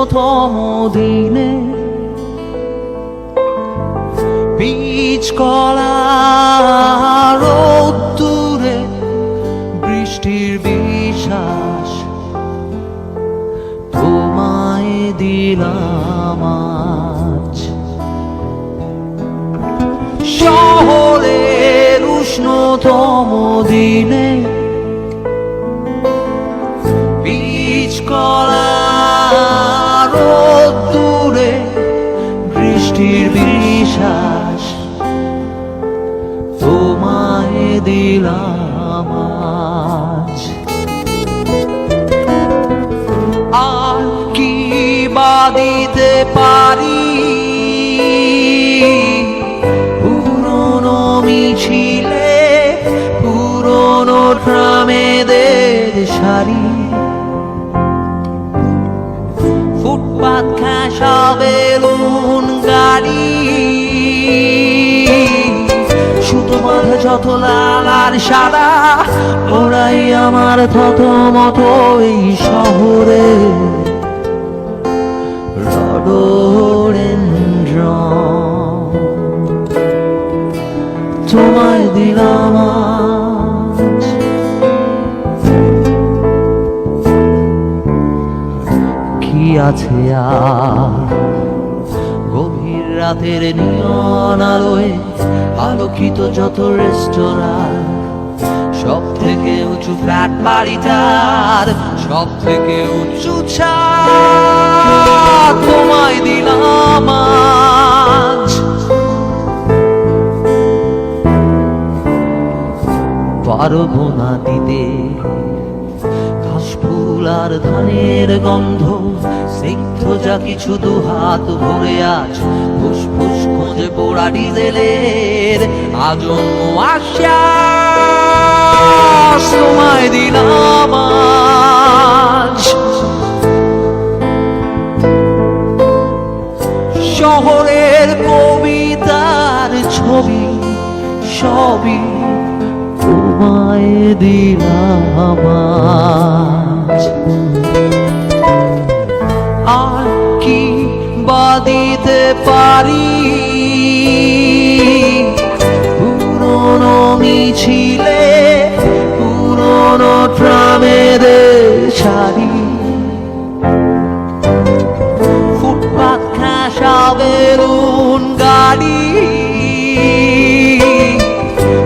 উষ্ণতম দিনে বীজ কলা রোদ্দুরে বৃষ্টির বিশ্বাস তোমায় দিলাম আজ। শহরের উষ্ণতম দিনে রোদ্দুরে বৃষ্টির বিশ্বাস। তোমায় দিলাম আজ। আর কি বা দিতে পারি? খাসা বেলুন গাড়ি। সুতো বাঁধা যত লাল আর সাদা, ওরাই আমার থত মতো এই শহরে। রডোরেন্দ্র কি আছে আর গভীর রাতের নিয়ন আলোয় আলোকিত যত রেস্তোরাঁ, সব থেকে উঁচু ফ্ল্যাট বাড়িটার সব থেকে উঁচু তোমায় দিলাম আজ। পারব না দিতে কাশফুল আর ধানের গন্ধ যা কিছু দু হাত ভরে আজ ফুসফুস খোঁজে পোড়া ডিজেলের আজন্ম আশ্বাস তোমায় আজ শহরের কবিতার ছবি সবই তোমায় দিলাম বা দিতে পারি। পুরনো মিছিলে, পুরনো ট্রামেদের সারি। ফুটপাত খাসা বেলুন গাড়ি।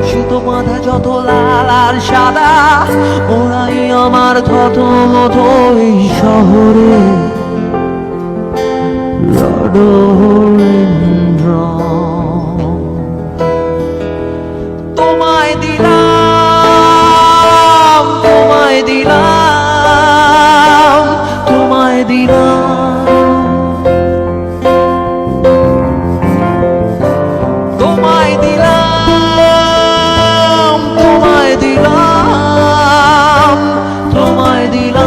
সুতো বাঁধা যত লাল আর সাদা, ওরাই আমার থত মতো এই শহরে। আদর তোমায় দিলাম তোমায় দিলাম তোমায় দিলাম। তোমায় দিলাম তোমায় দিলাম তোমায় দিলাম।